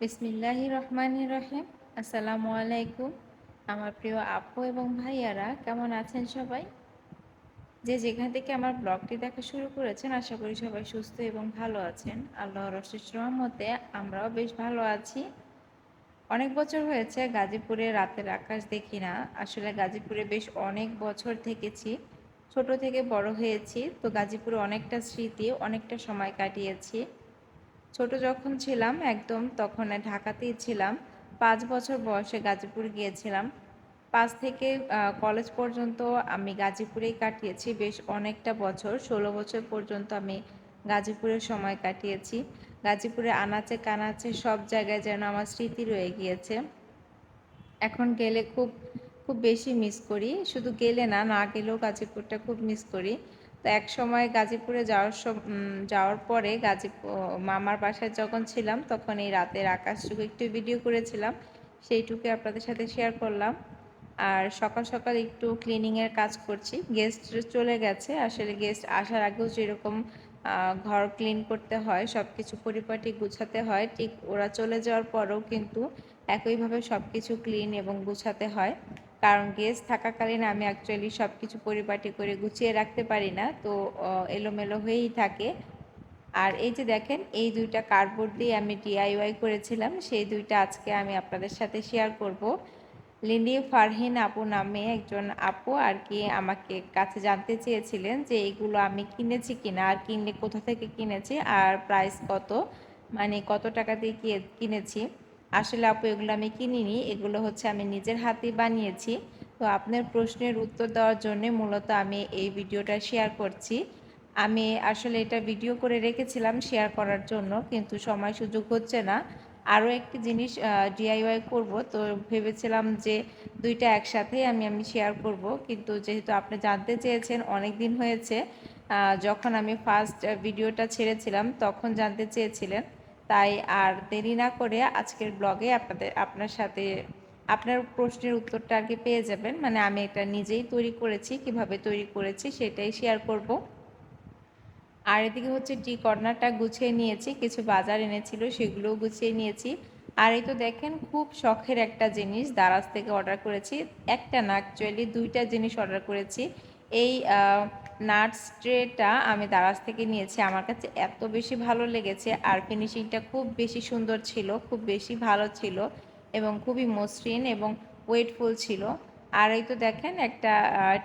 বিসমিল্লাহ রহমান রহিম আসসালামু আলাইকুম আমার প্রিয় আপু এবং ভাইয়ারা, কেমন আছেন সবাই? যে যেখান থেকে আমার ব্লগটি দেখা শুরু করেছেন, আশা করি সবাই সুস্থ এবং ভালো আছেন। আল্লাহর অশেষ রহমতে আমরাও বেশ ভালো আছি। অনেক বছর হয়েছে গাজীপুরে রাতের আকাশ দেখি না। আসলে গাজীপুরে বেশ অনেক বছর থেকেছি। ছোট থেকে বড় হয়েছি, তো গাজীপুরে অনেকটা স্মৃতি, অনেকটা সময় কাটিয়েছি। ছোট যখন ছিলাম একদম, তখন ঢাকাতেই ছিলাম। পাঁচ বছর বয়সে গাজীপুর গিয়েছিলাম। পাঁচ থেকে কলেজ পর্যন্ত আমি গাজীপুরেই কাটিয়েছি। বেশ অনেকটা বছর, ষোলো বছর পর্যন্ত আমি গাজীপুরের সময় কাটিয়েছি। গাজীপুরে আনাচে কানাচে সব জায়গায় যেন আমার স্মৃতি রয়ে গিয়েছে। এখন গেলে খুব খুব বেশি মিস করি। শুধু গেলে না না গেলেও গাজীপুরটা খুব মিস করি। তো এক সময় গাজীপুরে যাওয়ার যাওয়ার পরে গাজীপুর মামার বাসায় যখন ছিলাম, তখন এই রাতের আকাশটুকু একটু ভিডিও করেছিলাম। সেইটুকু আপনাদের সাথে শেয়ার করলাম। আর সকাল সকাল একটু ক্লিনিংয়ের কাজ করছি। গেস্ট চলে গেছে। আসলে গেস্ট আসার আগেও যেরকম ঘর ক্লিন করতে হয় সব কিছু পরিপাটি গুছাতে হয়, ঠিক ওরা চলে যাওয়ার পরেও কিন্তু একইভাবে সব কিছু ক্লিন এবং গুছাতে হয়। কারণ গেস্ট থাকাকালীন আমি অ্যাকচুয়ালি সব কিছু পরিপাটি করে গুছিয়ে রাখতে পারি না, তো এলোমেলো হয়েই থাকে। আর এই যে দেখেন, এই দুইটা কার্ডবোর্ড দিয়ে আমি ডিআইওয়াই করেছিলাম, সেই দুইটা আজকে আমি আপনাদের সাথে শেয়ার করব। লিন্ডি ফারহিন আপু নামে একজন আপু আর কি আমাকে কাছে জানতে চেয়েছিলেন যে এইগুলো আমি কিনেছি কিনা, আর কিনলে কোথা থেকে কিনেছি, আর প্রাইস কত মানে কত টাকা দিয়ে কিনেছি। আসলে আপু, এগুলো আমি কিনিনি, এগুলো হচ্ছে আমি নিজের হাতেই বানিয়েছি। তো আপনার প্রশ্নের উত্তর দেওয়ার জন্য মূলত আমি এই ভিডিওটা শেয়ার করছি। আমি আসলে এটা ভিডিও করে রেখেছিলাম শেয়ার করার জন্য, কিন্তু সময় সুযোগ হচ্ছে না। আরও একটি জিনিস ডিআইওয়াই করব, তো ভেবেছিলাম যে দুইটা একসাথেই আমি আমি শেয়ার করব। কিন্তু যেহেতু আপনি জানতে চেয়েছেন, অনেক দিন হয়েছে যখন আমি ফার্স্ট ভিডিওটা ছেড়েছিলাম, তখন জানতে চেয়েছিলেন। তাই আর দেরি না করে আজকের ব্লগে আপনাদের, আপনার সাথে আপনার প্রশ্নের উত্তরটা আর কি পেয়ে যাবেন। মানে আমি এটা নিজেই তৈরি করেছি, কীভাবে তৈরি করেছি সেটাই শেয়ার করব। আর এদিকে হচ্ছে টি কর্নারটা গুছিয়ে নিয়েছি, কিছু বাজার এনেছিল সেগুলোও গুছিয়ে নিয়েছি। আর এই তো দেখেন খুব শখের একটা জিনিস দারাজ থেকে অর্ডার করেছি। একটা না অ্যাকচুয়ালি দুইটা জিনিস অর্ডার করেছি। এই নাটস ট্রেটা আমি দারাজ থেকে নিয়েছি। আমার কাছে এত বেশি ভালো লেগেছে আর ফিনিশিংটা খুব বেশি সুন্দর ছিল, খুব বেশি ভালো ছিল এবং খুবই মসৃণ এবং ওয়েটফুল ছিল। আর এই তো দেখেন একটা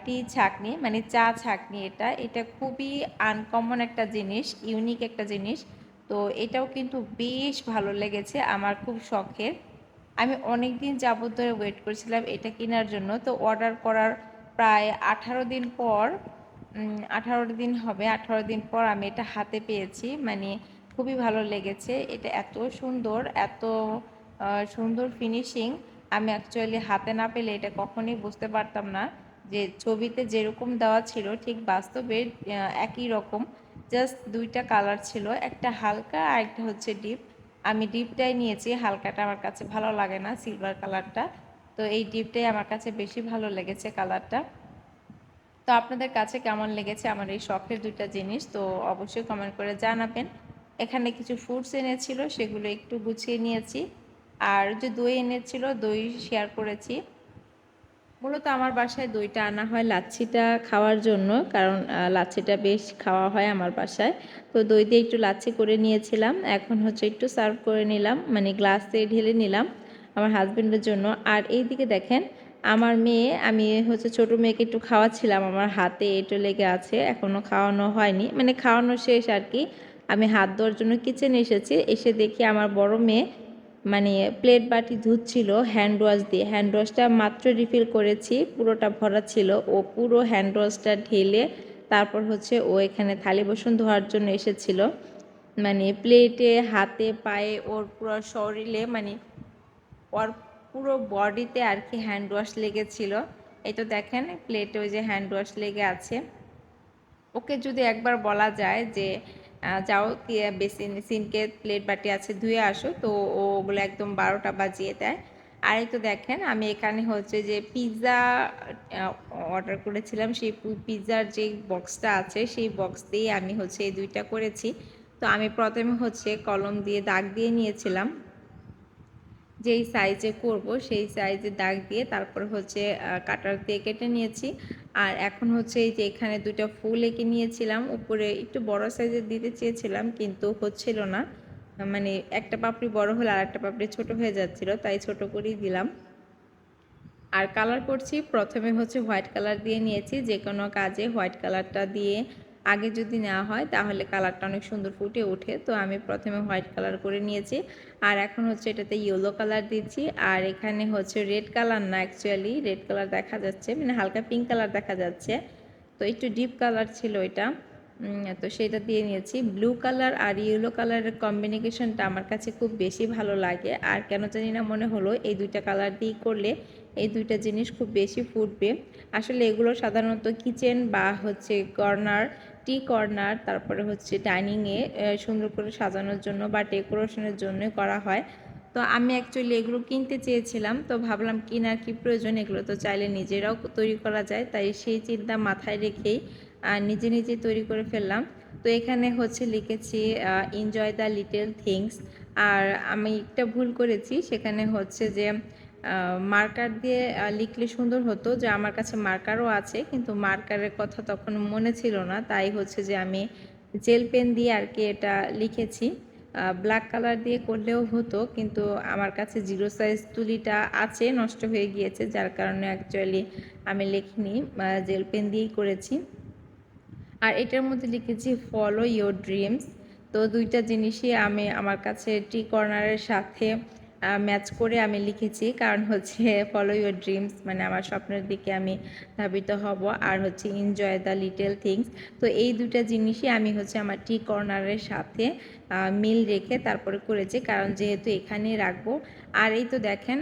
টি ছাকনি মানে চা ছাকনি এটা। এটা খুবই আনকমন একটা জিনিস ইউনিক একটা জিনিস। তো এটাও কিন্তু বেশ ভালো লেগেছে আমার খুব শখের। আমি অনেক দিন যাবত ধরে ওয়েট করছিলাম এটা কেনার জন্য। তো অর্ডার করার প্রায় আঠারো দিন পর আঠারো দিন হবে। আঠারো দিন পর আমি এটা হাতে পেয়েছি। মানে খুবই ভালো লেগেছে। এটা এত সুন্দর এত সুন্দর ফিনিশিং আমি অ্যাকচুয়ালি হাতে না পেলে এটা কখনোই বুঝতে পারতাম না যে ছবিতে যেরকম দেওয়া ছিল, ঠিক বাস্তবে একই রকম। জাস্ট দুইটা কালার ছিল। একটা হালকা আর একটা হচ্ছে ডিপ আমি ডিপটাই নিয়েছি। হালকাটা আমার কাছে ভালো লাগে না সিলভার কালারটা তো এই ডিপটাই আমার কাছে বেশি ভালো লেগেছে কালারটা তো আপনাদের কাছে কেমন লেগেছে আমার এই শখের দুইটা জিনিস? তো অবশ্যই কমেন্ট করে জানাবেন। এখানে কিছু ফ্রুটস এনেছিল, সেগুলো একটু গুছিয়ে নিয়েছি। আর যে দই এনেছিল, দই শেয়ার করেছি। মূলত আমার বাসায় দইটা আনা হয় লাচ্ছিটা খাওয়ার জন্য, কারণ লাচ্ছিটা বেশ খাওয়া হয় আমার বাসায়। তো দই দিয়ে একটু লাচ্ছি করে নিয়েছিলাম। এখন হচ্ছে একটু সার্ভ করে নিলাম মানে গ্লাসে ঢেলে নিলাম আমার হাজব্যান্ডের জন্য। আর এই দিকে দেখেন আমার মেয়ে, আমি হচ্ছে ছোট মেয়েকে একটু খাওয়াচ্ছিলাম, আমার হাতে এটো লেগে আছে এখনও খাওয়ানো হয়নি। মানে খাওয়ানো শেষ আর কি। আমি হাত ধোয়ার জন্য কিচেনে এসেছি, এসে দেখি আমার বড় মেয়ে মানে প্লেট বাটি ধুচ্ছিল হ্যান্ড ওয়াশ দিয়ে। হ্যান্ড ওয়াশটা মাত্র রিফিল করেছি, পুরোটা ভরা ছিল। ও পুরো হ্যান্ড ওয়াশটা ঢেলে তারপর হচ্ছে ও এখানে থালি বসন ধোয়ার জন্য এসেছিল। মানে প্লেটে হাতে, পায়ে, ওর পুরো শরীরে মানে ওর পুরো বডিতে আর কি হ্যান্ড ওয়াশ লেগেছিল। এই তো দেখেন প্লেটে ওই যে হ্যান্ড ওয়াশ লেগে আছে। ওকে যদি একবার বলা যায় যে যাও বেসিন, সিনকে প্লেট বাটি আছে, ধুয়ে আসো, তো ওগুলো একদম বারোটা বাজিয়ে দেয়। আর এই তো দেখেন, আমি এখানে হচ্ছে যে পিৎজা অর্ডার করেছিলাম, সেই পিৎজার যে বক্সটা আছে, সেই বক্স দিয়ে আমি হচ্ছে এই দুইটা করেছি। তো আমি প্রথমে হচ্ছে কলম দিয়ে দাগ দিয়ে নিয়েছিলাম। যেই সাইজে করব, সেই সাইজে দাগ দিয়ে তারপর হচ্ছে কাটার দিয়ে কেটে নিয়েছি। আর এখন হচ্ছে এই যে এখানে দুটো ফুল এঁকে নিয়েছিলাম, উপরে একটু বড় সাইজের দিতে চেয়েছিলাম, কিন্তু হচ্ছিল না। মানে একটা পাপড়ি বড় হলে আর একটা পাপড়ি ছোট হয়ে যাচ্ছিল, তাই ছোট করেই দিলাম। আর কালার করছি, প্রথমে হচ্ছে হোয়াইট কালার দিয়ে নিয়েছি যে কোনো কাজে হোয়াইট কালারটা দিয়ে আগে যদি নেওয়া হয়, তাহলে কালারটা অনেক সুন্দর ফুটে ওঠে। তো আমি প্রথমে হোয়াইট কালার করে নিয়েছি। আর এখন হচ্ছে এটাতে ইয়েলো কালার দিচ্ছি। আর এখানে হচ্ছে রেড কালার না অ্যাকচুয়ালি রেড কালার দেখা যাচ্ছে মানে হালকা পিঙ্ক কালার দেখা যাচ্ছে। তো একটু ডিপ কালার ছিল এটা। তো সেটা দিয়ে নিয়েছি। ব্লু কালার আর ইয়েলো কালারের কম্বিনেশনটা আমার কাছে খুব বেশি ভালো লাগে। আর কেন জানি না মনে হলো, এই দুইটা কালার দিয়ে করলে এই দুইটা জিনিস খুব বেশি ফুটবে। আসলে এগুলো সাধারণত কিচেন বা হচ্ছে কর্নার টি কর্নার তারপরে হচ্ছে ডাইনিংয়ে সুন্দর করে সাজানোর জন্য বা ডেকোরেশনের জন্য করা হয়। তো আমি অ্যাকচুয়ালি এগুলো কিনতে চেয়েছিলাম, তো ভাবলাম কিনার কি প্রয়োজন এগুলো তো চাইলে নিজেরাও তৈরি করা যায়, তাই সেই চিন্তা মাথায় রেখেই নিজে নিজে তৈরি করে ফেললাম। তো এখানে হচ্ছে লিখেছি এনজয় দ্য লিটল থিংস আর আমি একটা ভুল করেছি, সেখানে হচ্ছে যে মার্কার দিয়ে লিখলে সুন্দর হতো যে আমার কাছে মার্কারও আছে, কিন্তু মার্কারের কথা তখন মনে ছিল না। তাই হচ্ছে যে আমি জেল পেন দিয়ে আর কি এটা লিখেছি। ব্ল্যাক কালার দিয়ে করলেও হতো, কিন্তু আমার কাছে জিরো সাইজ তুলিটা আছে, নষ্ট হয়ে গিয়েছে, যার কারণে অ্যাকচুয়ালি আমি লিখিনি জেল পেন দিয়েই করেছি। আর এটার মধ্যে লিখেছি ফলো ইয়োর ড্রিমস তো দুইটা জিনিসই আমি আমার কাছে টি কর্নারের সাথে ম্যাচ করে আমি লিখেছি। কারণ হচ্ছে ফলো ইউর ড্রিমস মানে আমার স্বপ্নের দিকে আমি ধাবিত হব। আর হচ্ছে এনজয় দ্য লিটেল থিংস তো এই দুটা জিনিসই আমি হচ্ছে আমার টি কর্নারের সাথে মিল রেখে তারপরে করেছি। কারণ যেহেতু এখানে রাখব। আর এই তো দেখেন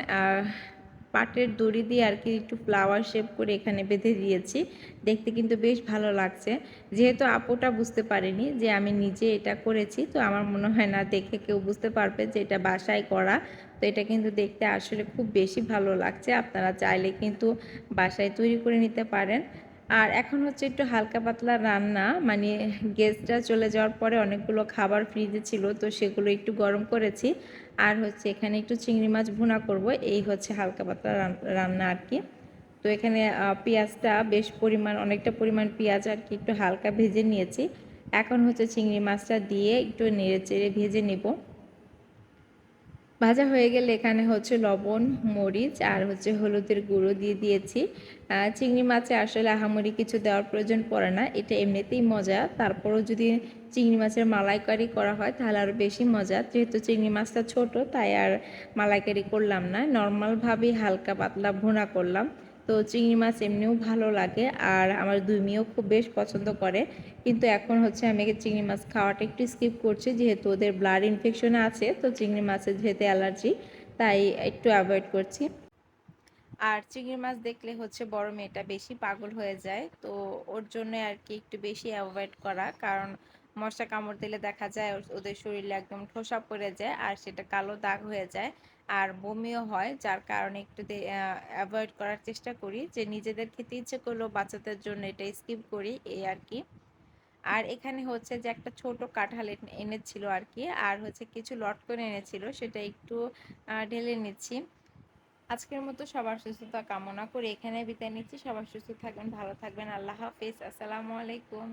পাটের দড়ি দিয়ে আর কি একটু ফ্লাওয়ার শেপ করে এখানে বেঁধে দিয়েছি। দেখতে কিন্তু বেশ ভালো লাগছে। যেহেতু আপুটা বুঝতে পারেনি যে আমি নিজে এটা করেছি, তো আমার মনে হয় না দেখে কেউ বুঝতে পারবে যে এটা বাসায় করা। তো এটা কিন্তু দেখতে আসলে খুব বেশি ভালো লাগছে। আপনারা চাইলে কিন্তু বাসায় তৈরি করে নিতে পারেন। আর এখন হচ্ছে একটু হালকা পাতলা রান্না মানে গেস্টরা চলে যাওয়ার পরে অনেকগুলো খাবার ফ্রিজে ছিল, তো সেগুলো একটু গরম করেছি। আর হচ্ছে এখানে একটু চিংড়ি মাছ ভুনা করব, এই হচ্ছে হালকা পাতলা রান্না আর কি। তো এখানে পেঁয়াজটা বেশ পরিমাণ, অনেকটা পরিমাণ পেঁয়াজ আর কি একটু হালকা ভেজে নিয়েছি। এখন হচ্ছে চিংড়ি মাছটা দিয়ে একটু নেড়ে চেড়ে ভেজে নেব। ভাজা হয়ে গেলে এখানে হচ্ছে লবণ, মরিচ আর হচ্ছে হলুদের গুঁড়ো দিয়ে দিয়েছি। চিংড়ি মাছে আসলে আহামরি কিছু দেওয়ার প্রয়োজন পড়ে না, এটা এমনিতেই মজা। তারপরও যদি চিংড়ি মাছের মালাইকারি করা হয় তাহলে আরও বেশি মজা। যেহেতু চিংড়ি মাছটা ছোট, তাই আর মালাইকারি করলাম না। নর্মালভাবেই হালকা পাতলা ভুনা করলাম। তো চিংড়ি মাছ এমনিও ভালো লাগে আর আমার দুই মেয়েও খুব বেশ পছন্দ করে। কিন্তু এখন হচ্ছে আমি চিংড়ি মাছ খাওয়াটা একটু স্কিপ করছি, যেহেতু ওদের ব্লাড ইনফেকশন আছে, তো চিংড়ি মাছের যেহেতু অ্যালার্জি তাই একটু অ্যাভয়েড করছি। আর চিংড়ি মাছ দেখলে হচ্ছে বড় মেয়েটা বেশি পাগল হয়ে যায়, তো ওর জন্য আর কি একটু বেশি অ্যাভয়েড করা, কারণ মশা কামড় দিলে দেখা যায় ওদের শরীরে একদম ঠোসা পড়ে যায় আর সেটা কালো দাগ হয়ে যায়। আর বমিও হয়, যার কারণে একটু অ্যাভয়েড করার চেষ্টা করি। যে নিজেদের খেতে ইচ্ছে করলেও বাচ্চাদের জন্য এটা স্কিপ করি, এই আর কি। আর এখানে হচ্ছে যে একটা ছোট কাঁঠাল এনেছিল আর কি, আর হচ্ছে কিছু লটকন এনেছিল, সেটা একটু ঢেলে নিচ্ছি। আজকের মতো সবার সুস্থতা কামনা করে এখানে বিদায় নিচ্ছি। সবার সুস্থ থাকবেন, ভালো থাকবেন। আল্লাহ হাফিজ। আসসালামু আলাইকুম।